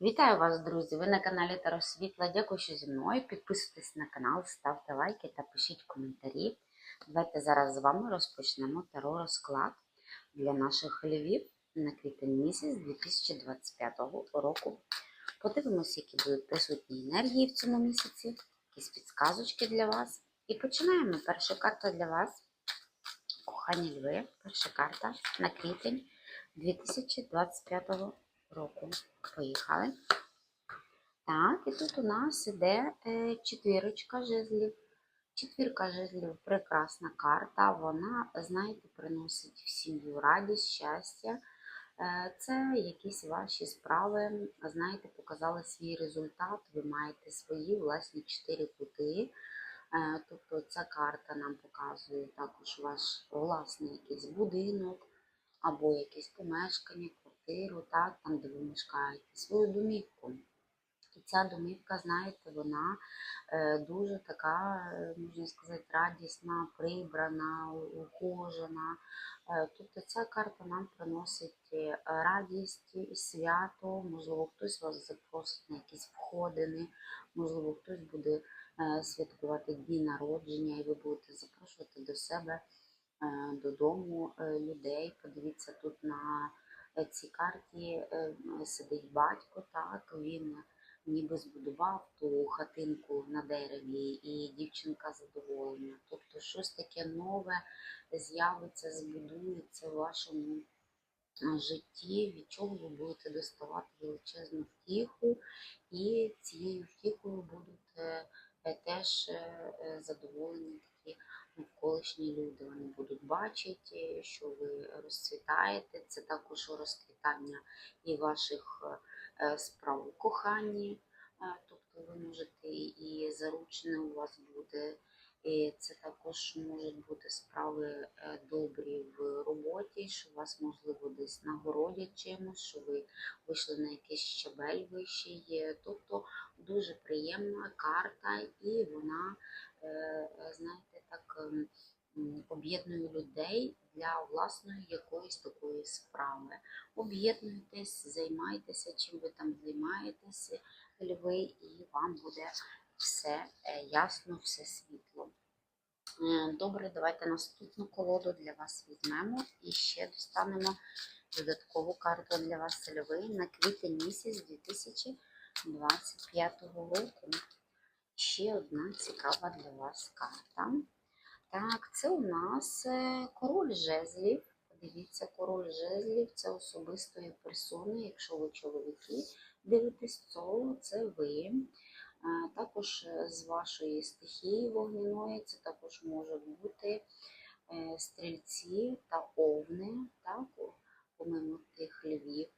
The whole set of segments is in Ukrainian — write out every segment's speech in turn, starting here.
Вітаю вас, друзі! Ви на каналі Таро Світла. Дякую, що зі мною. Підписуйтесь на канал, ставте лайки та пишіть коментарі. Давайте зараз з вами розпочнемо таро розклад для наших львів на квітень місяць 2025 року. Подивимося, які будуть присутні енергії в цьому місяці, якісь підсказочки для вас. І починаємо. Перша карта для вас. Кохані льви. Перша карта на квітень 2025 року. Поїхали. Так, і тут у нас іде е, четвірочка жезлів. Четвірка жезлів прекрасна карта. Вона, знаєте, приносить в сім'ю радість, щастя. Е, Це якісь ваші справи, знаєте, показали свій результат. Ви маєте свої власні чотири кути. Е, Тобто ця карта нам показує також ваш власний якийсь будинок або якесь помешкання, квартиру, так, там, де ви мешкаєте, свою домівку. І ця домівка, знаєте, вона е, дуже така, е, можна сказати, радісна, прибрана, ухожена. Е, тобто ця карта нам приносить радість і свято, можливо, хтось вас запросить на якісь входини, можливо, хтось буде святкувати дні народження, і ви будете запрошувати до себе додому людей. Подивіться, тут на цій карті е, сидить батько, так, він ніби збудував ту хатинку на дереві, і дівчинка задоволена. Тобто щось таке нове з'явиться, збудується в вашому житті, від чого ви будете доставати величезну втіху, і цією втіхою будуть е, теж е, задоволені такі навколишні люди. Вони будуть бачити, що ви розцвітаєте. Це також розквітання і ваших е, справ у коханні. Е, Тобто ви можете і заручене у вас буде, і це також можуть бути справи е, добрі в роботі, що вас можливо десь нагородять чимось, що ви вийшли на якийсь щабель вищий. Тобто дуже приємна карта, і вона, знаєте, так ем, об'єднує людей для власної якоїсь такої справи. Об'єднуйтесь, займайтеся, чим ви там займаєтеся, льви, і вам буде все е, ясно, все світло. Е, Добре, давайте наступну колоду для вас візьмемо і ще достанемо додаткову карту для вас льви на квітень місяць 2025 року. Ще одна цікава для вас карта. Так, це у нас е, король жезлів. Подивіться, король жезлів це особистої персони. Якщо ви чоловіки дивитесь, то це ви. Також е, з вашої стихії вогняної, це також можуть бути е, стрільці та овни, так, помимо тих львів.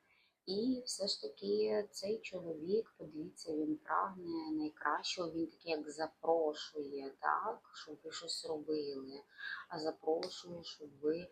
І все ж таки цей чоловік, подивіться, він прагне найкращого, він такий як запрошує, так, щоб ви щось робили, а запрошує, щоб ви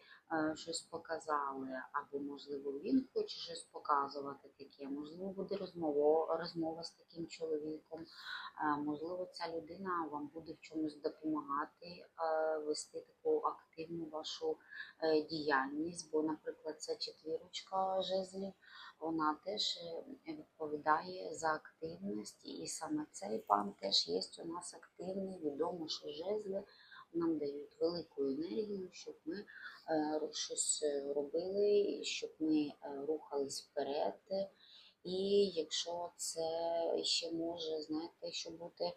щось показали. Або, можливо, він хоче щось показувати таке, можливо, буде розмова, розмова з таким чоловіком, е, можливо, ця людина вам буде в чомусь допомагати, е, вести таку активну вашу е, діяльність, бо, наприклад, це четвірочка жезлів вона теж е, відповідає за активність, і саме цей пан теж є у нас активний. Відомо, що жезли нам дають велику енергію, щоб ми е, щось робили, щоб ми е, рухались вперед. І якщо це ще може, знаєте, що бути, е,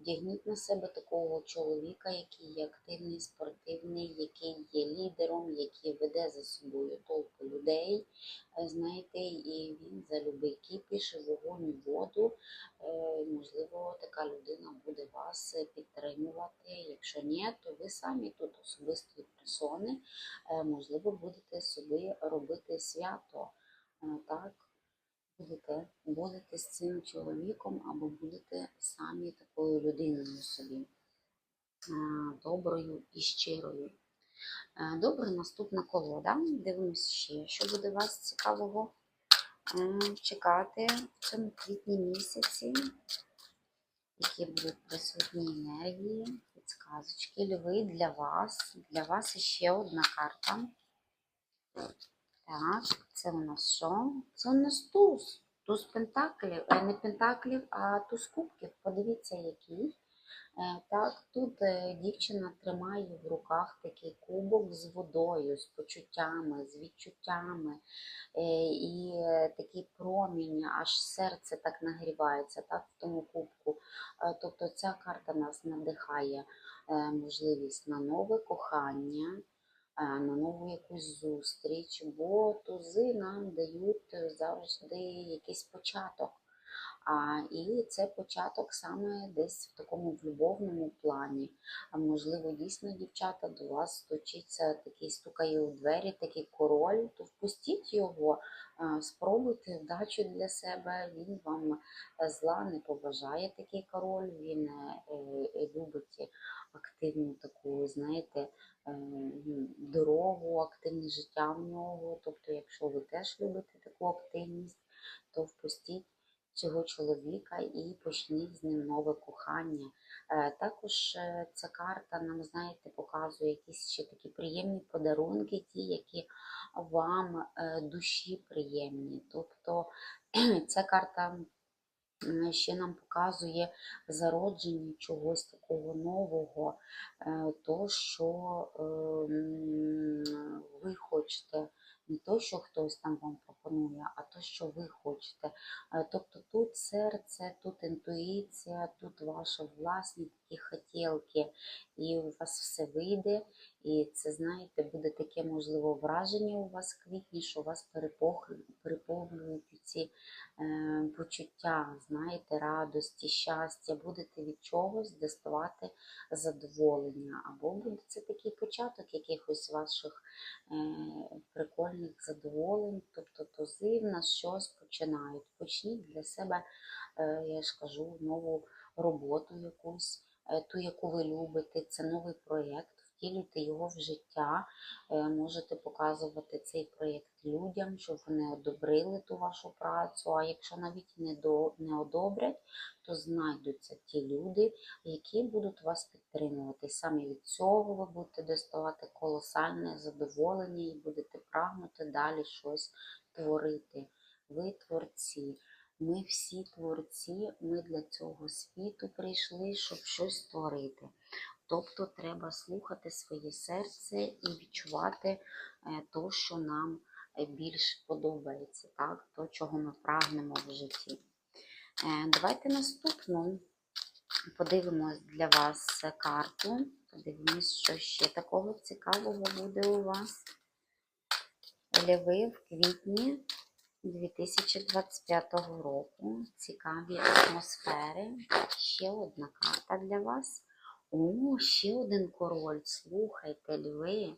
вдягніть на себе такого чоловіка, який є активний, спортивний, який є лідером, який веде за собою толпу людей, е, знаєте, і він за любий кіпіш, вогонь, воду. Е, Можливо, така людина буде вас підтримувати. Якщо ні, то ви самі тут особисті персони, можливо, будете собі робити свято. Так, будете, будете з цим чоловіком або будете самі такою людиною собі, доброю і щирою. Е, Добре, наступна колода. Дивимося ще, що буде вас цікавого чекати в цьому квітні місяці. Які будуть присутні енергії, підсказочки, льви для вас. Для вас ще одна карта. Так, це у нас що? Це у нас туз. туз пентаклів, е, не пентаклів, а туз кубків. Подивіться, який. Е, Так, тут е, дівчина тримає в руках такий кубок з водою, з почуттями, з відчуттями. І такий промінь, аж серце так нагрівається так, в тому кубку. Тобто ця карта нас надихає можливість на нове кохання, на нову якусь зустріч, бо тузи нам дають е, завжди якийсь початок. А, і це початок саме десь в такому любовному плані. А можливо, дійсно, дівчата, до вас стучиться такий стукає у двері, такий король, то впустіть його, спробуйте вдачу для себе. Він вам е, зла не побажає такий король, він е, е, любить активну таку, знаєте, дорогу, активне життя в нього. Тобто, якщо ви теж любите таку активність, то впустіть цього чоловіка і почніть з ним нове кохання. Е, Також е, ця карта нам, знаєте, показує якісь ще такі приємні подарунки, ті, які вам е, душі приємні. Тобто ця карта ще нам показує зародження чогось такого нового, то, що е, ви хочете. Не то, що хтось там вам пропонує, а то, що ви хочете. Е, Тобто тут серце, тут інтуїція, тут ваші власні такі хотілки, і у вас все вийде. І це, знаєте, буде таке, можливо, враження у вас в квітні, що вас переповнюють ці е, почуття, знаєте, радості, щастя. Будете від чогось доставати задоволення. Або буде це такий початок якихось ваших е, прикольних задоволень, тобто тузи в нас щось починають. Почніть для себе, е, я ж кажу, нову роботу якусь, е, ту, яку ви любите, це новий проєкт. Втілюйте його в життя, Е, можете показувати цей проєкт людям, щоб вони одобрили ту вашу працю. А якщо навіть не, до, не одобрять, то знайдуться ті люди, які будуть вас підтримувати. Саме від цього ви будете доставати колосальне задоволення і будете прагнути далі щось творити. Ви творці. Ми всі творці, ми для цього світу прийшли, щоб щось створити. Тобто треба слухати своє серце і відчувати е, то, що нам е, більш подобається, так? то, чого ми прагнемо в житті. Е, Давайте наступну подивимось для вас карту. Подивимось, що ще такого цікавого буде у вас. Льви в квітні 2025 року. Цікаві атмосфери. Ще одна карта для вас. О, ще один король. Слухайте, льви.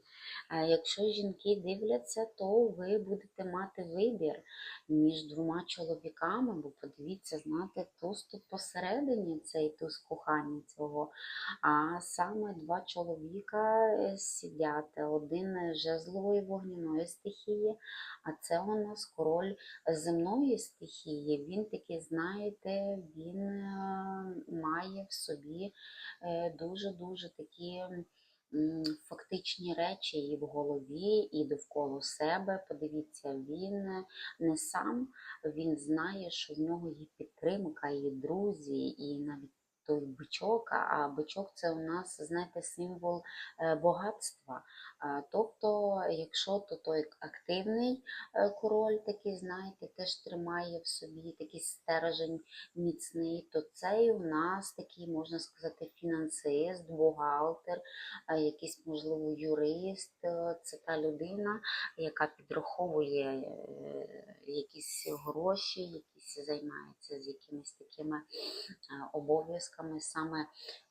Якщо жінки дивляться, то ви будете мати вибір між двома чоловіками, бо подивіться, знаєте, туз тут посередині цей туз кохання цього. А саме два чоловіка е, сидять. Один жезлової вогняної стихії, а це у нас король земної стихії. Він такий, знаєте, він е, має в собі е, дуже-дуже такі фактичні речі і в голові, і довкола себе. Подивіться, він не сам, він знає, що в нього є підтримка, і друзі, і навіть той бичок, а бичок це у нас, знаєте, символ е, багатства. Тобто, якщо то той активний е, король такий, знаєте, теж тримає в собі такий стержень міцний, то цей у нас такий, можна сказати, фінансист, бухгалтер, е, якийсь, можливо, юрист. Це та людина, яка підраховує якісь гроші, якісь займається з якимись такими е, обов'язками, саме,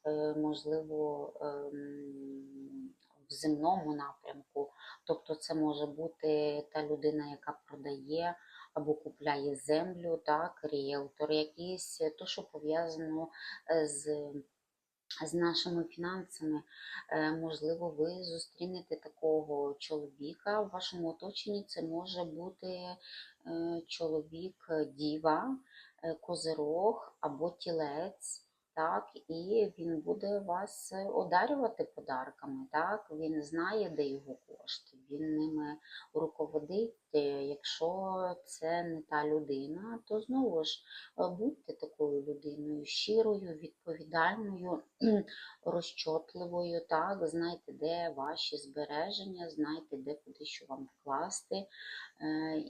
е, можливо, ем, в земному напрямку. Тобто це може бути та людина, яка продає або купляє землю, так, ріелтор якийсь, то, що пов'язано е, з, з нашими фінансами. Е, Можливо, ви зустрінете такого чоловіка в вашому оточенні. Це може бути чоловік діва, козирог або тілець. Так, і він буде вас е, одарювати подарками, так, він знає, де його кошти, він ними руководить. Е, Якщо це не та людина, то знову ж е, будьте такою людиною щирою, відповідальною, розчотливою, так, знайте, де ваші збереження, знайте, де куди що вам вкласти.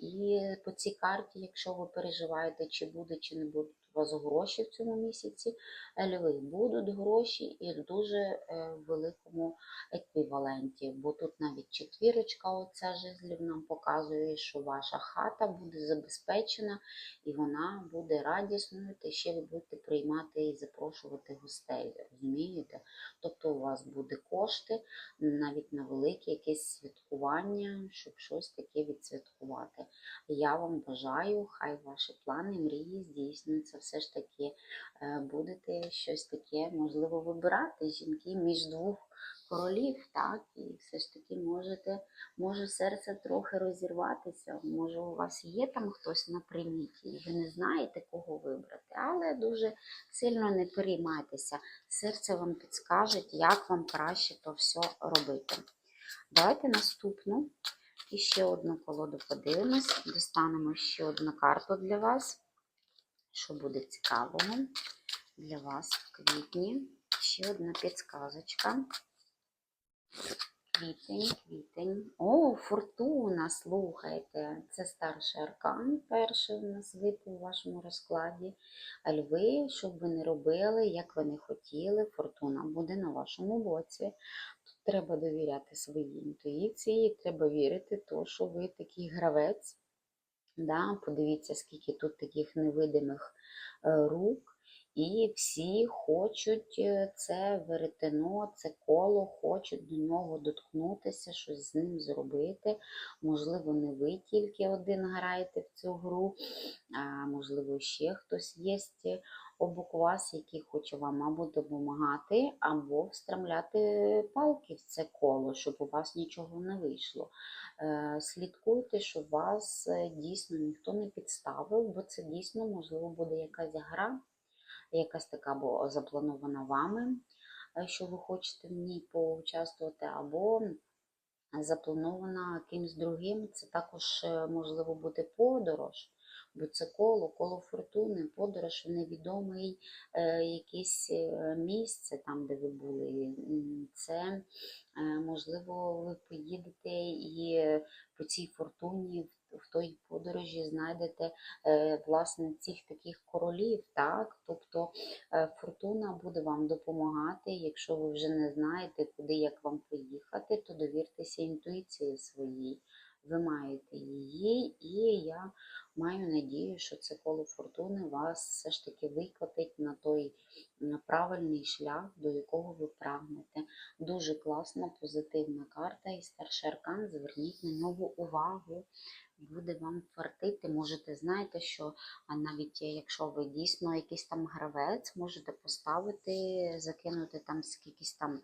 І по цій карті, якщо ви переживаєте, чи буде, чи не будуть у вас гроші в цьому місяці, льви будуть гроші і в дуже е, великому еквіваленті, бо тут навіть четвірочка оця жезлів нам показує, що ваша хата буде забезпечена і вона буде радісною, та ще ви будете приймати і запрошувати гостей, розумієте? Тобто у вас буде кошти навіть на велике якесь святкування, щоб щось таке відсвяткувати. Я вам бажаю, хай ваші плани, мрії здійсняться. Все ж таки е, будете щось таке, можливо, вибирати жінки між двох королів, так, і все ж таки можете, може серце трохи розірватися, може у вас є там хтось на приміті, і ви не знаєте, кого вибрати, але дуже сильно не переймайтеся. Серце вам підскаже, як вам краще то все робити. Давайте наступну і ще одну колоду подивимось. Достанемо ще одну карту для вас, що буде цікавого для вас в квітні. Ще одна підсказочка. Квітень, квітень. О, фортуна, слухайте. Це старший аркан, перший у нас випав у вашому розкладі. А льви, що б ви не робили, як ви не хотіли, фортуна буде на вашому боці. Тут треба довіряти своїй інтуїції, треба вірити, то, що ви такий гравець. Да? Подивіться, скільки тут таких невидимих е, рук. І всі хочуть е, це веретено, це коло, хочуть до нього доткнутися, щось з ним зробити. Можливо, не ви тільки один граєте в цю гру, а можливо, ще хтось є обок вас, який хоче вам або допомагати, або встромляти палки в це коло, щоб у вас нічого не вийшло. Е, Слідкуйте, щоб вас е, дійсно ніхто не підставив, бо це дійсно, можливо, буде якась гра якась така бо запланована вами, е, що ви хочете в ній поучаствувати, або запланована кимсь другим. Це також можливо буде подорож, бо це коло, коло фортуни, подорож в невідомий е, якесь е, місце, там, де ви були. Це е, можливо, ви поїдете і по цій фортуні в той подорожі знайдете е, власне цих таких королів, так? Тобто е, фортуна буде вам допомагати. Якщо ви вже не знаєте, куди як вам поїхати, то довіртеся інтуїції своїй. Ви маєте її, і я маю надію, що це коло фортуни вас все ж таки викотить на той правильний шлях, до якого ви прагнете. Дуже класна, позитивна карта і старший аркан. Зверніть на нього увагу буде вам фартити. Можете, знаєте, що а навіть якщо ви дійсно якийсь там гравець, можете поставити, закинути там скількись там е,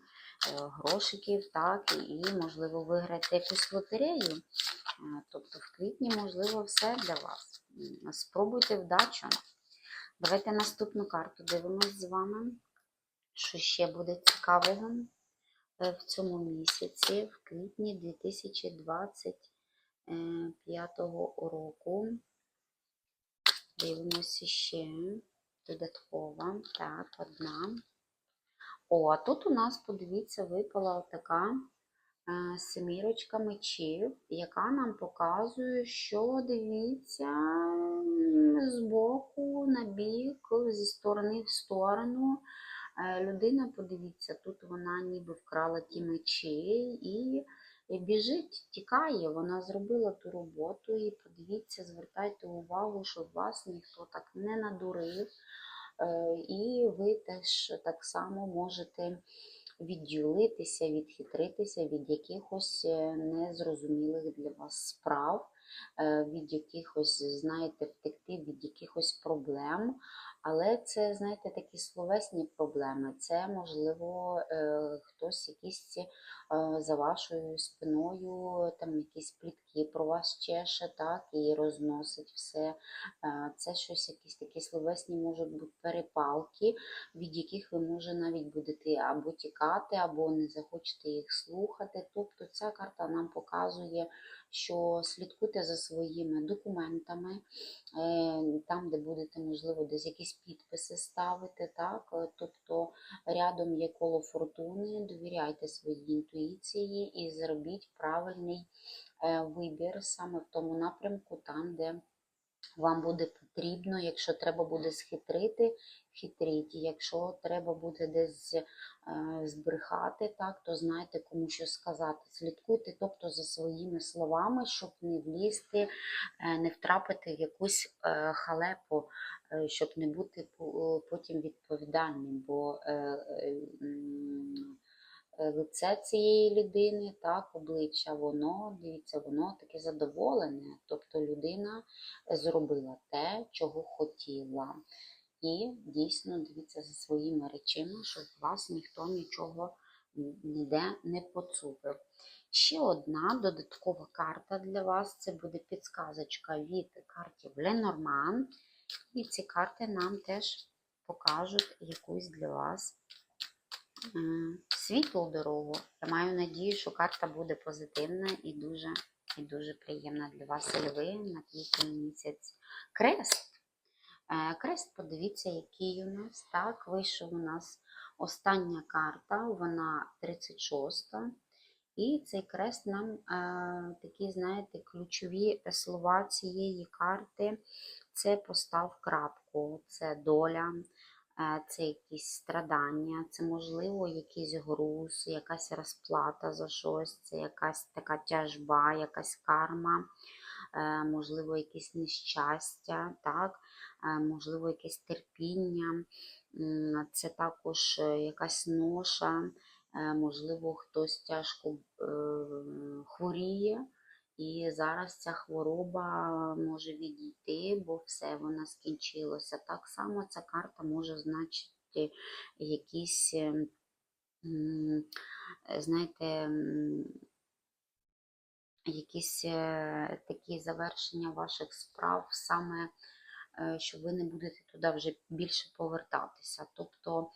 грошиків, так, і, можливо, виграти якусь лотерею. Е, Тобто в квітні, можливо, все для вас. Спробуйте вдачу. Давайте наступну карту дивимось з вами. Що ще буде цікавого е, в цьому місяці, в квітні 2020 е, п'ятого року. Дивимося ще додаткова. Так, одна. О, а тут у нас, подивіться, випала така е, семірочка мечів, яка нам показує, що дивіться м, збоку на бік, зі сторони в сторону. Е, Людина, подивіться, тут вона ніби вкрала ті мечі і і біжить, тікає, вона зробила ту роботу і подивіться, звертайте увагу, щоб вас ніхто так не надурив. Е, І ви теж так само можете відділитися, відхитритися від якихось е, незрозумілих для вас справ, від якихось, знаєте, втекти від якихось проблем. Але це, знаєте, такі словесні проблеми. Це, можливо, е, хтось якісь е, за вашою спиною, там якісь плітки про вас чеше, так, і розносить все. Е, Це щось, якісь такі словесні можуть бути перепалки, від яких ви може навіть будете або тікати, або не захочете їх слухати. Тобто ця карта нам показує, що слідкуйте за своїми документами, е, там, де будете, можливо, десь якісь підписи ставити, так? е, Тобто рядом є коло фортуни, довіряйте своїй інтуїції і зробіть правильний е, вибір саме в тому напрямку, там, де вам буде потрібно, якщо треба буде схитрити, хитріть. Якщо треба буде десь е, збрехати, так, то знайте, кому що сказати. Слідкуйте, тобто за своїми словами, щоб не влізти, е, не втрапити в якусь е, халепу, е, щоб не бути по- потім відповідальним. Бо е, е, е, лице цієї людини, так, обличчя, воно, дивіться, воно таке задоволене. Тобто людина зробила те, чого хотіла. І дійсно дивіться за своїми речима, щоб вас ніхто нічого ніде не поцупив. Ще одна додаткова карта для вас це буде підсказочка від картів Ленорман. І ці карти нам теж покажуть якусь для вас м, світлу дорогу. Я маю надію, що карта буде позитивна і дуже, і дуже приємна для вас, льви на квітень місяць. Крест. Е, Крест, подивіться, який у нас. Так, вийшов у нас остання карта, вона 36-та. І цей крест нам е, такі, знаєте, ключові слова цієї карти. Це постав крапку, це доля, це якісь страдання, це, можливо, якийсь груз, якась розплата за щось, це якась така тяжба, якась карма, е, можливо, якесь нещастя, так? е, можливо, якесь терпіння, це також е, якась ноша, можливо, хтось тяжко хворіє. І зараз ця хвороба може відійти, бо все вона скінчилося. Так само ця карта може значити якісь, е, м, е, знаєте, якісь е, такі завершення ваших справ, саме е, що ви не будете туди вже більше повертатися. Тобто,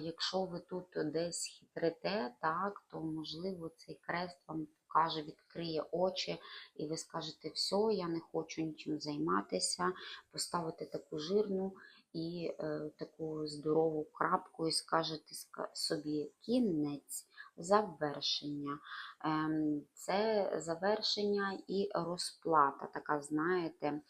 якщо ви тут десь хитрите, так, то можливо цей крест вам покаже, відкриє очі, і ви скажете, все, я не хочу нічим займатися, поставите таку жирну і е, таку здорову крапку, і скажете собі кінець. Завершення. Ем, Це завершення і розплата, така, знаєте.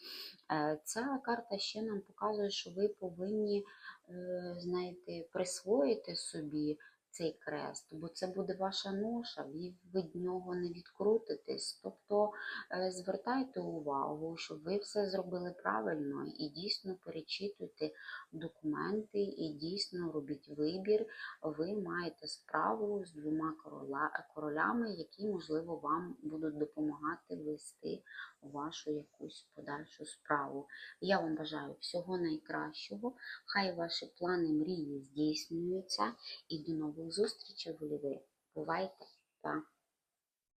Е, Ця карта ще нам показує, що ви повинні, е, знаєте, присвоїти собі цей крест, бо це буде ваша ноша, ви від нього не відкрутитесь. Тобто е, звертайте увагу, щоб ви все зробили правильно і дійсно перечитуйте документи, і дійсно робіть вибір. Ви маєте справу з двома королями, які, можливо, вам будуть допомагати вести вашу якусь подальшу справу. Я вам бажаю всього найкращого. Хай ваші плани, мрії здійснюються. І до нових зустрічей, вольви. Бувайте! Па!